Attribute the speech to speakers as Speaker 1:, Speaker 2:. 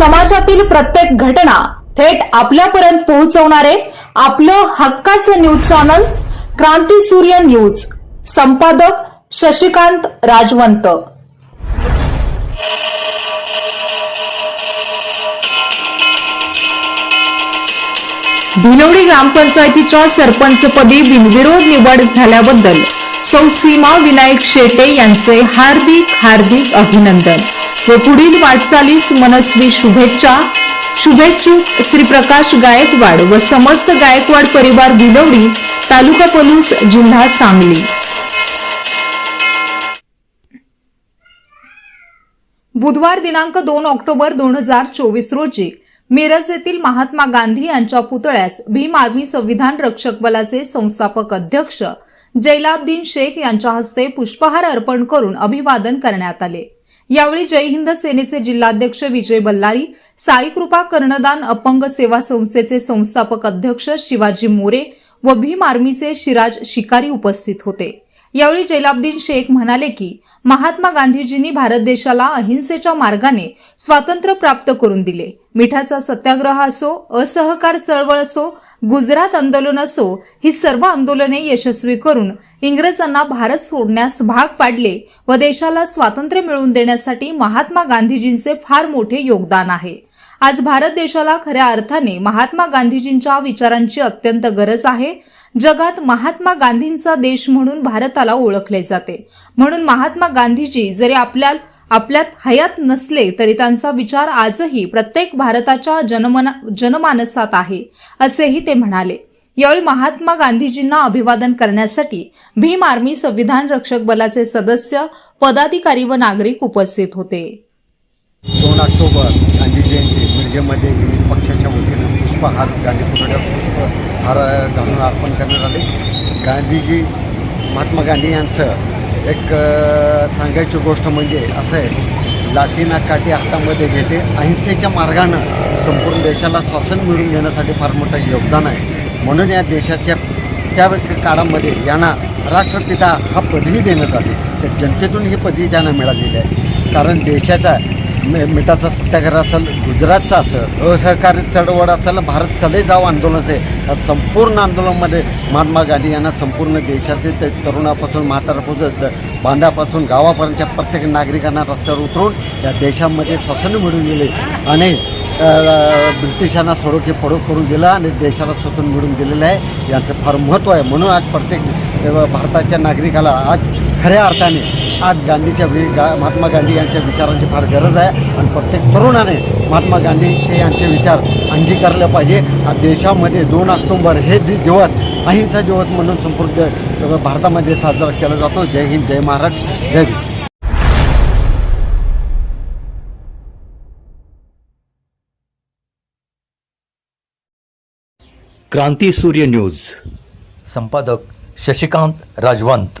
Speaker 1: समाजातील प्रत्येक घटना थेट आपल्यापर्यंत पोहोचवणारे आपलं हक्काचं न्यूज चॅनल क्रांती सूर्य न्यूज. संपादक शशिकांत राजवंत. भिलवडी ग्रामपंचायतीच्या सरपंचपदी बिनविरोध निवड झाल्याबद्दल सौ सीमा विनायक शेटे यांचे हार्दिक हार्दिक अभिनंदन. व पुढील वाटचालीस मनस्वी शुभेच्छा. शुभेच्छुक श्री प्रकाश गायकवाड व समस्त गायकवाड परिवार भिलवडी तालुका पलूस जिल्हा सांगली. बुधवार दिनांक दोन ऑक्टोबर दोन हजार चोवीस रोजी मिरज येथील महात्मा गांधी यांच्या पुतळ्यास भीम आर्मी संविधान रक्षक बलाचे संस्थापक अध्यक्ष जैलाब्दीन शेख यांच्या हस्ते पुष्पहार अर्पण करून अभिवादन करण्यात आले. यावेळी जय हिंद सेनेचे जिल्हाध्यक्ष विजय बल्लारी साईकृपा कर्णदान अपंग सेवा संस्थेचे संस्थापक अध्यक्ष शिवाजी मोरे व भीम आर्मीचे शिराज शिकारी उपस्थित होते. यावेळी जैलाब्दीन शेख म्हणाले की महात्मा गांधीजींनी भारत देशाला अहिंसेच्या मार्गाने स्वातंत्र्य प्राप्त करून दिले. मिठाचा सत्याग्रह असो असहकार चळवळ असो गुजरात आंदोलन असो ही सर्व आंदोलने यशस्वी करून इंग्रजांना भारत सोडण्यास भाग पाडले व देशाला स्वातंत्र्य मिळवून देण्यासाठी महात्मा गांधीजींचे फार मोठे योगदान आहे. आज भारत देशाला खऱ्या अर्थाने महात्मा गांधीजींच्या विचारांची अत्यंत गरज आहे. जगात महात्मा गांधींचा देश म्हणून भारताला ओळखले जाते. म्हणून महात्मा गांधीजी जरी आपल्या आपल्यात हयात नसले तरी त्यांचा विचार आजही प्रत्येक भारताच्या जनमना जनमानसात आहे असेही ते म्हणाले. यावेळी महात्मा गांधीजींना अभिवादन करण्यासाठी भीम आर्मी संविधान रक्षक बलाचे सदस्य पदाधिकारी व नागरिक उपस्थित होते.
Speaker 2: दोन ऑक्टोबर गांधी जयंती मिरजेमध्ये विविध पक्षाच्या वतीनं पुष्पहार गांधी पुतळ्यास पुष्पहार घालून अर्पण करण्यात आले. गांधीजी महात्मा गांधी यांचं एक सांगायची गोष्ट म्हणजे असं आहे लाठीना काठी हातामध्ये घेते अहिंसेच्या मार्गानं संपूर्ण देशाला स्वासन मिळवून घेण्यासाठी फार मोठं योगदान आहे. म्हणून या देशाच्या त्या काळामध्ये यांना राष्ट्रपिता हा पदवी देण्यात आली. तर जनतेतून ही पदवी त्यांना मिळालेली आहे. कारण देशाचा मिठाचा सत्याग्रह असेल गुजरातचा असेल असहकारी चळवळ असेल भारत चले जाव आंदोलन आहे. या संपूर्ण आंदोलनामध्ये महात्मा गांधी यांना संपूर्ण देशातील ते तरुणापासून म्हातारापासून बांधापासून गावापर्यंतच्या प्रत्येक नागरिकांना रस्त्यावर उतरून या देशामध्ये स्वातंत्र्य मिळून दिले. आणि ब्रिटिशांना सोडोखे पडो करून दिलं आणि देशाला स्वतंत्र मिळून दिलेलं आहे. यांचं फार महत्त्व आहे. म्हणून आज प्रत्येक भारताच्या नागरिकाला आज खऱ्या अर्थाने आज गांधीच्या वि गा महात्मा गांधी यांच्या विचारांची फार गरज आहे. आणि प्रत्येक तरुणाने महात्मा गांधीचे यांचे विचार अंगीकारले पाहिजे. आज देशामध्ये दोन ऑक्टोंबर हे दि दिवस अहिंसा दिवस म्हणून संपूर्ण भारतामध्ये साजरा केला जातो. जय हिंद जय महाराष्ट्र जय
Speaker 3: क्रांती सूर्य न्यूज. संपादक शशिकांत राजवंत.